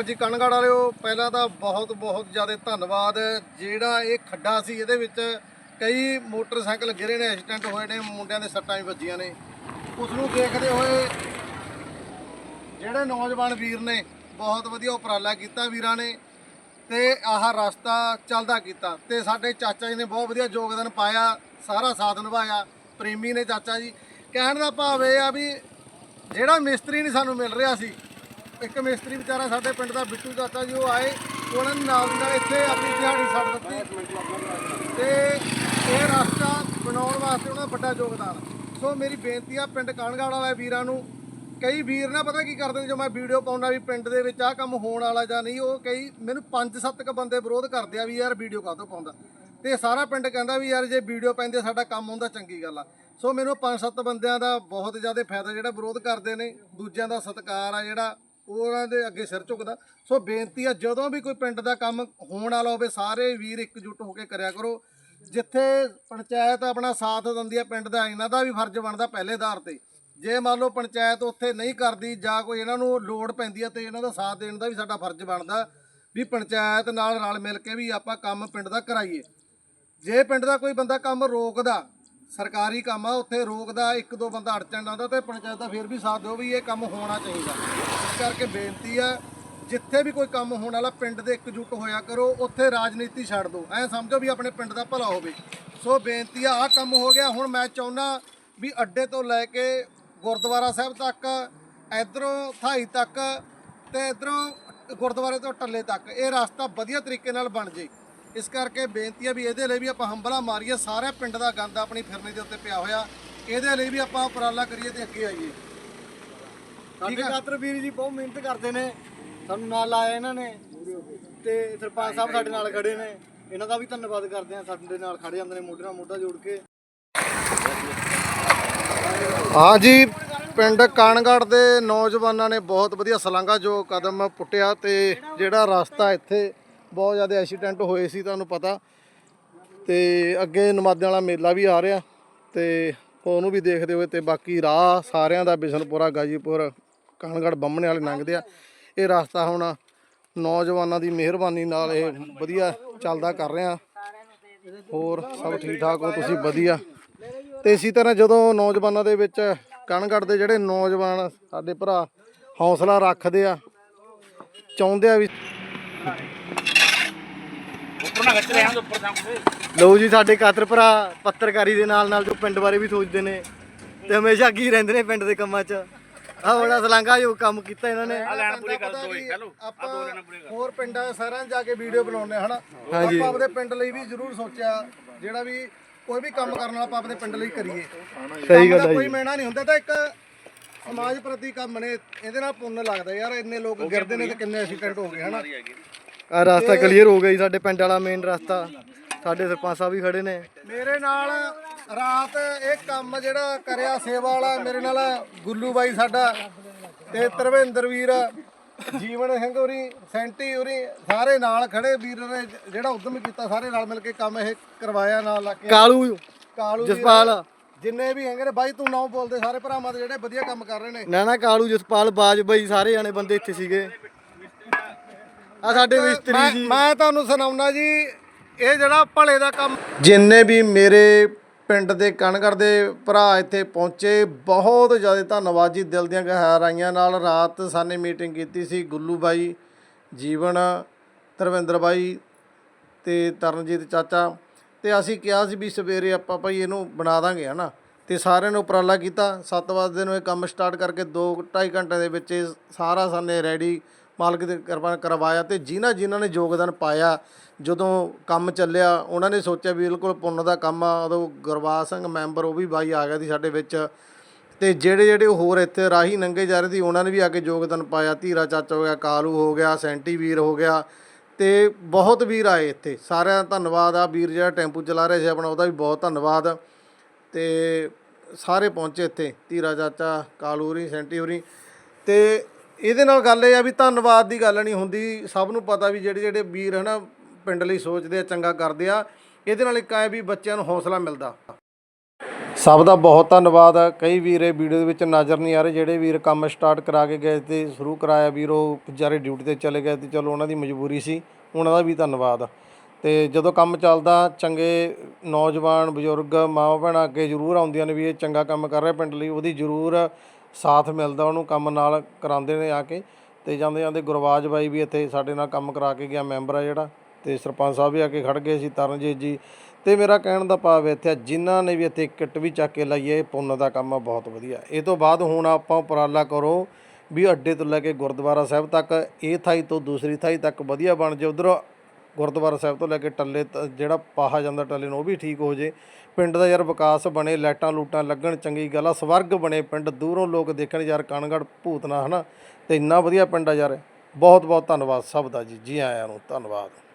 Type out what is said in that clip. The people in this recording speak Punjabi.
ਅਕਾਲ ਜੀ ਕਣਗੜ ਵਾਲਿਓ, ਪਹਿਲਾਂ ਤਾਂ ਬਹੁਤ ਬਹੁਤ ਜ਼ਿਆਦਾ ਧੰਨਵਾਦ। ਜਿਹੜਾ ਇਹ ਖੱਡਾ ਸੀ, ਇਹਦੇ ਵਿੱਚ ਕਈ ਮੋਟਰਸਾਈਕਲ ਗਿਰੇ ਨੇ, ਐਕਸੀਡੈਂਟ ਹੋਏ ਨੇ, ਮੁੰਡਿਆਂ ਦੇ ਸੱਟਾਂ ਵੀ ਵੱਜੀਆਂ ਨੇ। ਉਸ ਨੂੰ ਦੇਖਦੇ ਹੋਏ ਜਿਹੜੇ ਨੌਜਵਾਨ ਵੀਰ ਨੇ, ਬਹੁਤ ਵਧੀਆ ਉਪਰਾਲਾ ਕੀਤਾ ਵੀਰਾਂ ਨੇ ਤੇ ਆਹ ਰਸਤਾ ਚੱਲਦਾ ਕੀਤਾ ਤੇ ਸਾਡੇ ਚਾਚਾ ਜੀ ਨੇ ਬਹੁਤ ਵਧੀਆ ਯੋਗਦਾਨ ਪਾਇਆ, ਸਾਰਾ ਸਾਥ ਨਿਭਾਇਆ, ਪ੍ਰੇਮੀ ਨੇ ਚਾਚਾ ਜੀ। ਕਹਿਣ ਦਾ ਭਾਵ ਇਹ ਆ ਵੀ ਜਿਹੜਾ ਮਿਸਤਰੀ ਨਹੀਂ ਸਾਨੂੰ ਮਿਲ ਰਿਹਾ ਸੀ ਇੱਕ ਮਿਸਤਰੀ ਵਿਚਾਰਾ ਸਾਡੇ ਪਿੰਡ ਦਾ ਬਿੱਟੂ ਚਾਚਾ ਜੀ, ਉਹ ਆਏ, ਉਹਨਾਂ ਨੇ ਨਾਲ ਦੀ ਨਾਲ ਇੱਥੇ ਆਪਣੀ ਦਿਹਾੜੀ ਛੱਡ ਦਿੱਤੀ। ਤੇ ਇਹ ਰਸਤਾ ਬਣਾਉਣ ਵਾਸਤੇ ਉਹਨਾਂ ਦਾ ਵੱਡਾ ਯੋਗਦਾਨ। ਸੋ ਮੇਰੀ ਬੇਨਤੀ ਆ, ਪਿੰਡ ਕਾਣਗਾੜ ਵਾਲੇ ਵੀਰਾਂ ਨੂੰ, ਕਈ ਵੀਰ ਨਾ ਪਤਾ ਕੀ ਕਰਦੇ ਜੋ ਮੈਂ ਵੀਡੀਓ ਪਾਉਣਾ ਵੀ ਪਿੰਡ ਦੇ ਵਿੱਚ ਆਹ ਕੰਮ ਹੋਣ ਵਾਲਾ ਜਾਂ ਨਹੀਂ, ਉਹ ਕਈ ਮੈਨੂੰ 5-7 ਕ ਬੰਦੇ ਵਿਰੋਧ ਕਰਦੇ ਆ ਵੀ ਯਾਰ ਵੀਡੀਓ ਕਾਹਤੋਂ ਪਾਉਂਦਾ। ਤੇ ਸਾਰਾ ਪਿੰਡ ਕਹਿੰਦਾ ਵੀ ਯਾਰ ਜੇ ਵੀਡੀਓ ਪੈਂਦੇ ਸਾਡਾ ਕੰਮ ਹੁੰਦਾ, ਚੰਗੀ ਗੱਲ ਆ। ਸੋ ਮੈਨੂੰ 5-7 ਬੰਦਿਆਂ ਦਾ ਬਹੁਤ ਜ਼ਿਆਦਾ ਫਾਇਦਾ ਜਿਹੜਾ ਵਿਰੋਧ ਕਰਦੇ ਨੇ, ਦੂਜਿਆਂ ਦਾ ਸਤਿਕਾਰ ਆ ਜਿਹੜਾ ਉਹਨਾਂ ਦੇ ਅੱਗੇ ਸਿਰ ਝੁਕਦਾ। ਸੋ ਬੇਨਤੀ ਆ, ਜਦੋਂ ਵੀ ਕੋਈ ਪਿੰਡ ਦਾ ਕੰਮ ਹੋਣ ਵਾਲਾ ਹੋਵੇ, ਸਾਰੇ ਵੀਰ ਇਕਜੁੱਟ ਹੋ ਕੇ ਕਰਿਆ ਕਰੋ। ਜਿੱਥੇ ਪੰਚਾਇਤ ਆਪਣਾ ਸਾਥ ਦਿੰਦੀ ਆ, ਪਿੰਡ ਦਾ ਇਹਨਾਂ ਦਾ ਵੀ ਫਰਜ਼ ਬਣਦਾ ਪਹਿਲੇ ਆਧਾਰ ਤੇ। ਜੇ ਮੰਨ ਲਓ ਪੰਚਾਇਤ ਉੱਥੇ ਨਹੀਂ ਕਰਦੀ ਜਾਂ ਕੋਈ ਇਹਨਾਂ ਨੂੰ ਲੋੜ ਪੈਂਦੀ ਆ ਤੇ ਇਹਨਾਂ ਦਾ ਸਾਥ ਦੇਣ ਦਾ ਵੀ ਸਾਡਾ ਫਰਜ਼ ਬਣਦਾ ਵੀ ਪੰਚਾਇਤ ਨਾਲ ਰਲ ਮਿਲ ਕੇ ਵੀ ਆਪਾਂ ਕੰਮ ਪਿੰਡ ਦਾ ਕਰਾਈਏ। ਜੇ ਪਿੰਡ ਦਾ ਕੋਈ ਬੰਦਾ ਕੰਮ ਰੋਕਦਾ ਸਰਕਾਰੀ ਕੰਮ ਆ, ਉੱਥੇ ਰੋਕਦਾ, ਇੱਕ ਦੋ ਬੰਦਾ ਅੜਚਣ ਆਉਂਦਾ ਤੇ ਪੰਚਾਇਤ ਦਾ ਫਿਰ ਵੀ ਸਾਥ ਦਿਓ ਵੀ ਇਹ ਕੰਮ ਹੋਣਾ ਚਾਹੀਦਾ। ਇਸ ਕਰਕੇ ਬੇਨਤੀ ਆ, ਜਿੱਥੇ ਵੀ ਕੋਈ ਕੰਮ ਹੋਣ ਵਾਲਾ ਪਿੰਡ ਦੇ ਇਕਜੁੱਟ ਹੋਇਆ ਕਰੋ, ਉੱਥੇ ਰਾਜਨੀਤੀ ਛੱਡ ਦਿਓ। ਐ ਸਮਝੋ ਵੀ ਆਪਣੇ ਪਿੰਡ ਦਾ ਭਲਾ ਹੋਵੇ। ਸੋ ਬੇਨਤੀ ਆ, ਆਹ ਕੰਮ ਹੋ ਗਿਆ, ਹੁਣ ਮੈਂ ਚਾਹੁੰਦਾ ਵੀ ਅੱਡੇ ਤੋਂ ਲੈ ਕੇ ਗੁਰਦੁਆਰਾ ਸਾਹਿਬ ਤੱਕ, ਇਧਰੋਂ ਥਾਈ ਤੱਕ ਤੇ ਇਧਰੋਂ ਗੁਰਦੁਆਰੇ ਤੋਂ ਟੱਲੇ ਤੱਕ ਇਹ ਰਸਤਾ ਵਧੀਆ ਤਰੀਕੇ ਨਾਲ ਬਣ ਜੇ। ਇਸ ਕਰਕੇ ਬੇਨਤੀ ਹੈ ਵੀ ਇਹਦੇ ਲਈ ਵੀ ਆਪਾਂ ਹੰਬਲਾ ਮਾਰੀਏ ਸਾਰੇ ਪਿੰਡ ਦਾ ਗੰਦ ਆਪਣੀ ਫਿਰਨੀ ਦੇ ਉੱਤੇ ਪਿਆ ਹੋਇਆ। ਇਹਦੇ ਲਈ ਵੀ ਆਪਾਂ ਉਪਰਾਲਾ ਕਰੀਏ ਤੇ ਅੱਗੇ ਆਈਏ। ਸਾਡੇ ਖਾਤਰ ਵੀਰ ਜੀ ਬਹੁਤ ਮਿਹਨਤ ਕਰਦੇ ਨੇ। ਸਾਨੂੰ ਨਾਲ ਲਾਇਆ ਇਹਨਾਂ ਨੇ। ਤੇ ਸਰਪੰਚ ਸਾਹਿਬ ਸਾਡੇ ਨਾਲ ਖੜੇ ਨੇ। ਇਹਨਾਂ ਦਾ ਵੀ ਧੰਨਵਾਦ ਕਰਦੇ ਆ ਸਾਡੇ ਨਾਲ ਖੜੇ ਜਾਂਦੇ ਨੇ ਮੋਢੇ ਨਾਲ ਮੋਢਾ ਜੋੜ ਕੇ। ਹਾਂ ਜੀ ਪਿੰਡ ਕਾਨਗੜ ਦੇ ਨੌਜਵਾਨਾਂ ਨੇ ਬਹੁਤ ਵਧੀਆ ਸਲਾਂਗਾ ਜੋ ਕਦਮ ਪੁੱਟਿਆ ਤੇ ਜਿਹੜਾ ਰਸਤਾ ਇੱਥੇ ਬਹੁਤ ਜ਼ਿਆਦਾ ਐਕਸੀਡੈਂਟ ਹੋਏ ਸੀ, ਤੁਹਾਨੂੰ ਪਤਾ। ਤੇ ਅੱਗੇ ਨਮਾਦਿਆਂ ਵਾਲਾ ਮੇਲਾ ਵੀ ਆ ਰਿਹਾ ਤੇ ਉਹਨੂੰ ਵੀ ਦੇਖਦੇ ਹੋਏ ਤੇ ਬਾਕੀ ਰਾਹ ਸਾਰਿਆਂ ਦਾ ਬਿਸ਼ਨਪੁਰਾ, ਗਾਜੀਪੁਰ ਕਾਨਗੜ ਬੰਮਣੇ ਵਾਲੇ ਲੰਘਦੇ ਆ। ਇਹ ਰਸਤਾ ਹੁਣ ਨੌਜਵਾਨਾਂ ਦੀ ਮਿਹਰਬਾਨੀ ਨਾਲ ਇਹ ਵਧੀਆ ਚੱਲਦਾ ਕਰ ਰਹੇ। ਆ ਹੋਰ ਸਭ ਠੀਕ ਠਾਕ ਹੋ, ਤੁਸੀਂ ਵਧੀਆ? ਤੇ ਇਸੇ ਤਰ੍ਹਾਂ ਜਦੋਂ ਨੌਜਵਾਨਾਂ ਦੇ ਵਿੱਚ ਕਣਗੜ ਦੇ ਜਿਹੜੇ ਨੌਜਵਾਨ ਸਾਡੇ ਭਰਾ ਹੌਸਲਾ ਰੱਖਦੇ ਆ, ਚਾਹੁੰਦੇ ਆ ਵੀ ਲਓ ਜੀ ਸਾਡੇ ਖਾਤਰ ਭਰਾ ਪੱਤਰਕਾਰੀ ਦੇ ਨਾਲ ਨਾਲ ਜੋ ਪਿੰਡ ਬਾਰੇ ਵੀ ਸੋਚਦੇ ਨੇ ਤੇ ਹਮੇਸ਼ਾ ਅੱਗੇ ਰਹਿੰਦੇ ਨੇ ਪਿੰਡ ਦੇ ਕੰਮਾਂ 'ਚ। ਆ ਬੜਾ ਸਲਾਂਗਾ ਜੋ ਕੰਮ ਕੀਤਾ ਇਹਨਾਂ ਨੇ। ਲੈਣ ਪੂਰੀ ਕਰ ਦੋ ਹੈਲੋ ਆਪਾਂ ਹੋਰ ਪਿੰਡਾਂ ਸਾਰਿਆਂ ਜਾ ਕੇ ਵੀਡੀਓ ਬਣਾਉਂਦੇ ਹਨਾ? ਆਪਾਂ ਆਪਦੇ ਪਿੰਡ ਲਈ ਵੀ ਜ਼ਰੂਰ ਸੋਚਿਆ ਜਿਹੜਾ ਵੀ ਕੋਈ ਵੀ ਕੰਮ ਕਰਨ ਵਾਲਾ ਆਪਾਂ ਆਪਣੇ ਪਿੰਡ ਲਈ ਕਰੀਏ। ਸਹੀ ਗੱਲ ਹੈ ਕੋਈ ਮੈਣਾ ਨਹੀਂ ਹੁੰਦਾ ਤਾਂ ਇੱਕ ਸਮਾਜ ਪ੍ਰਤੀ ਕੰਮ ਨੇ ਇਹਦੇ ਨਾਲ ਪੁੰਨ ਲੱਗਦਾ ਯਾਰ ਇੰਨੇ ਲੋਕ ਗਿਰਦੇ ਨੇ ਤੇ ਕਿੰਨੇ ਐਕਸੀਡੈਂਟ ਹੋ ਗਏ ਹਨਾ? ਆ ਰਸਤਾ ਕਲੀਅਰ ਹੋ ਗਿਆ ਜੀ ਸਾਡੇ ਪਿੰਡ ਵਾਲਾ ਮੇਨ ਰਸਤਾ। ਸਾਡੇ ਸਰਪੰਚ ਸਾਹਿਬ ਵੀ ਖੜੇ ਨੇ। ਮੇਰੇ ਨਾਲ ਰਾਤ ਇਹ ਕੰਮ ਜਿਹੜਾ ਕਰਿਆ ਸੇਵਾ ਵਾਲਾ ਮੇਰੇ ਨਾਲ ਗੁੱਲੂ ਬਾਈ ਸਾਡਾ ਤੇ ਤਰਵਿੰਦਰ ਵੀਰ ਜੀਵਨ ਸਿੰਘ ਹੋਰੀ ਸੈਂਟੀ ਹੋਰੀ ਸਾਰੇ ਨਾਲ ਖੜੇ ਵੀਰ ਨੇ ਜਿਹੜਾ ਉਦਮ ਕੀਤਾ ਸਾਰੇ ਨਾਲ ਮਿਲ ਕੇ ਕੰਮ ਇਹ ਕਰਵਾਇਆ ਨਾਲ ਲਾ ਕੇ। ਕਾਲੂ ਕਾਲੂ ਜਸਪਾਲ। ਜਿੰਨੇ ਵੀ ਹੈਗੇ ਨੇ ਬਾਈ ਤੂੰ ਨਾਮ ਬੋਲਦੇ ਸਾਰੇ ਭਰਾਵਾਂ ਦੇ ਜਿਹੜੇ ਵਧੀਆ ਕੰਮ ਕਰ ਰਹੇ ਨੇ। ਨਾ ਨਾ ਕਾਲੂ ਜਸਪਾਲ ਬਾਜ ਬਾਈ ਸਾਰੇ ਜਾਣੇ ਬੰਦੇ ਇੱਥੇ ਸੀਗੇ। ਆ ਸਾਡੇ ਮਿਸਤਰੀ ਜੀ। ਮੈਂ ਤੁਹਾਨੂੰ ਸੁਣਾਉਣਾ ਜੀ ਇਹ ਜਿਹੜਾ ਭਲੇ ਦਾ ਕੰਮ ਜਿੰਨੇ ਵੀ ਮੇਰੇ ਪਿੰਡ ਦੇ ਕਣਗੜ ਦੇ ਭਰਾ ਇੱਥੇ ਪਹੁੰਚੇ ਬਹੁਤ ਜ਼ਿਆਦਾ ਧੰਨਵਾਦ ਜੀ ਦਿਲ ਦੀਆਂ ਗਹਿਰਾਈਆਂ ਨਾਲ ਰਾਤ ਸਾਨੇ ਮੀਟਿੰਗ ਕੀਤੀ ਸੀ ਗੁੱਲੂ ਬਾਈ ਜੀਵਨ ਧਰਵਿੰਦਰ ਬਾਈ ਤੇ ਤਰਨਜੀਤ ਚਾਚਾ। ਤੇ ਅਸੀਂ ਕਿਹਾ ਸੀ ਵੀ ਸਵੇਰੇ ਆਪਾਂ ਭਾਈ ਇਹਨੂੰ ਬਣਾ ਦਾਂਗੇ ਹਨਾ। ਤੇ ਸਾਰਿਆਂ ਨੇ ਉਪਰਾਲਾ ਕੀਤਾ। 7 ਵਜੇ ਨੂੰ ਇਹ ਕੰਮ ਸਟਾਰਟ ਕਰਕੇ 2 2.5 ਘੰਟੇ ਦੇ ਵਿੱਚ ਇਹ ਸਾਰਾ ਸਾਨੇ ਰੈਡੀ ਮਾਲਕ ਦੇ ਕਿਰਪਾ ਕਰਵਾਇਆ ਤੇ ਜਿਨ੍ਹਾਂ ਜਿਨ੍ਹਾਂ ਨੇ ਯੋਗਦਾਨ ਪਾਇਆ, ਜਦੋਂ ਕੰਮ ਚੱਲਿਆ, ਉਹਨਾਂ ਨੇ ਸੋਚਿਆ ਵੀ ਬਿਲਕੁਲ ਪੁੰਨ ਦਾ ਕੰਮ ਆ, ਉਦੋਂ ਗੁਰਬਾਜ ਸਿੰਘ ਮੈਂਬਰ ਉਹ ਵੀ ਬਾਈ ਆ ਗਿਆ ਸੀ ਸਾਡੇ ਵਿੱਚ। ਤੇ ਜਿਹੜੇ ਜਿਹੜੇ ਹੋਰ ਇੱਥੇ ਰਾਹੀ ਨੰਗੇ ਜਾ ਰਹੇ ਸੀ, ਉਹਨਾਂ ਨੇ ਵੀ ਆ ਕੇ ਯੋਗਦਾਨ ਪਾਇਆ। ਧੀਰਾ ਚਾਚਾ ਹੋ ਗਿਆ, ਕਾਲੂ ਹੋ ਗਿਆ, ਸੈਂਟੀ ਵੀਰ ਹੋ ਗਿਆ। ਤੇ ਬਹੁਤ ਵੀਰ ਆਏ ਇੱਥੇ। ਸਾਰਿਆਂ ਦਾ ਧੰਨਵਾਦ ਆ। ਵੀਰ ਜਿਹੜਾ ਟੈਂਪੂ ਚਲਾ ਰਿਹਾ ਸੀ ਆਪਣਾ, ਉਹਦਾ ਵੀ ਬਹੁਤ ਧੰਨਵਾਦ। ਤੇ ਸਾਰੇ ਪਹੁੰਚੇ ਇੱਥੇ। ਧੀਰਾ ਚਾਚਾ, ਕਾਲੂ ਹੋਰੀ, ਸੈਂਟੀ ਹੋਰੀ। ਤੇ ਇਹਦੇ ਨਾਲ ਗੱਲ ਇਹ ਆ ਵੀ ਧੰਨਵਾਦ ਦੀ ਗੱਲ ਨਹੀਂ ਹੁੰਦੀ। ਸਭ ਨੂੰ ਪਤਾ ਵੀ ਜਿਹੜੇ ਜਿਹੜੇ ਵੀਰ ਹਨਾ ਪਿੰਡ ਲਈ ਸੋਚਦੇ ਆ, ਚੰਗਾ ਕਰਦੇ ਆ, ਇਹਦੇ ਨਾਲ ਇੱਕ ਆਏ ਵੀ ਬੱਚਿਆਂ ਨੂੰ ਹੌਸਲਾ ਮਿਲਦਾ। ਸਭ ਦਾ ਬਹੁਤ ਧੰਨਵਾਦ ਕਈ ਵੀਰ ਇਹ ਵੀਡੀਓ ਦੇ ਵਿੱਚ ਨਜ਼ਰ ਨਹੀਂ ਆ ਰਹੇ। ਜਿਹੜੇ ਵੀਰ ਕੰਮ ਸਟਾਰਟ ਕਰਾ ਕੇ ਗਏ ਤੇ ਸ਼ੁਰੂ ਕਰਾਇਆ ਵੀਰ, ਉਹ ਵਿਚਾਰੇ ਡਿਊਟੀ ਤੇ ਚਲੇ ਗਏ ਤੇ ਚਲੋ ਉਹਨਾਂ ਦੀ ਮਜਬੂਰੀ ਸੀ, ਉਹਨਾਂ ਦਾ ਵੀ ਧੰਨਵਾਦ। ਤੇ ਜਦੋਂ ਕੰਮ ਚੱਲਦਾ, ਚੰਗੇ ਨੌਜਵਾਨ, ਬਜ਼ੁਰਗ ਮਾਂ ਭੈਣਾਂ ਅੱਗੇ ਜ਼ਰੂਰ ਆਉਂਦੀਆਂ ਨੇ ਵੀ ਇਹ ਚੰਗਾ ਕੰਮ ਕਰ ਰਿਹਾ ਪਿੰਡ ਲਈ, ਉਹਦੀ ਜ਼ਰੂਰ ਸਾਥ ਮਿਲਦਾ, ਉਹਨੂੰ ਕੰਮ ਨਾਲ ਕਰਾਉਂਦੇ ਨੇ ਆ ਕੇ ਤੇ ਜਾਂਦੇ ਜਾਂਦੇ ਗੁਰਵਾਜ ਬਾਈ ਵੀ ਇੱਥੇ ਸਾਡੇ ਨਾਲ ਕੰਮ ਕਰਾ ਕੇ ਗਿਆ, ਮੈਂਬਰ ਆ ਜਿਹੜਾ ਤੇ ਸਰਪੰਚ ਸਾਹਿਬ ਵੀ ਆ ਕੇ ਖੜ ਗਏ ਸੀ, ਤਰਨਜੀਤ ਜੀ। ਤੇ ਮੇਰਾ ਕਹਿਣ ਦਾ ਭਾਵ ਇੱਥੇ ਜਿਨ੍ਹਾਂ ਨੇ ਵੀ ਇੱਥੇ ਕਿੱਟ ਵੀ ਚੱਕ ਕੇ ਲਾਈ ਹੈ, ਇਹ ਪੁੰਨ ਦਾ ਕੰਮ ਆ, ਬਹੁਤ ਵਧੀਆ। ਇਹ ਤੋਂ ਬਾਅਦ ਹੁਣ ਆਪਾਂ ਉਪਰਾਲਾ ਕਰੋ ਵੀ ਅੱਡੇ ਤੋਂ ਲੈ ਕੇ ਗੁਰਦੁਆਰਾ ਸਾਹਿਬ ਤੱਕ, ਇਹ ਥਾਈ ਤੋਂ ਦੂਸਰੀ ਥਾਈ ਤੱਕ ਵਧੀਆ ਬਣ ਜੇ ਉਧਰ ਗੁਰਦੁਆਰਾ ਸਾਹਿਬ ਤੋਂ ਲੈ ਕੇ ਟੱਲੇ ਤ- ਜਿਹੜਾ ਪਾਹਾ ਜਾਂਦਾ ਟੱਲੇ ਨੂੰ, ਉਹ ਵੀ ਠੀਕ ਹੋ ਜੇ। ਪਿੰਡ ਦਾ ਯਾਰ ਵਿਕਾਸ ਬਣੇ, ਲਾਈਟਾਂ ਲੂਟਾਂ ਲੱਗਣ, ਚੰਗੀ ਗੱਲ ਆ। ਸਵਰਗ ਬਣੇ ਪਿੰਡ, ਦੂਰੋਂ ਲੋਕ ਦੇਖਣ ਯਾਰ ਕਣਗੜ ਭੂਤਨਾ ਹਨਾ? ਤੇ ਇੰਨਾ ਵਧੀਆ ਪਿੰਡ ਆ ਯਾਰ। ਬਹੁਤ ਬਹੁਤ ਧੰਨਵਾਦ ਸਭ ਦਾ ਜੀ। ਜੀ ਆਇਆਂ ਨੂੰ ਧੰਨਵਾਦ।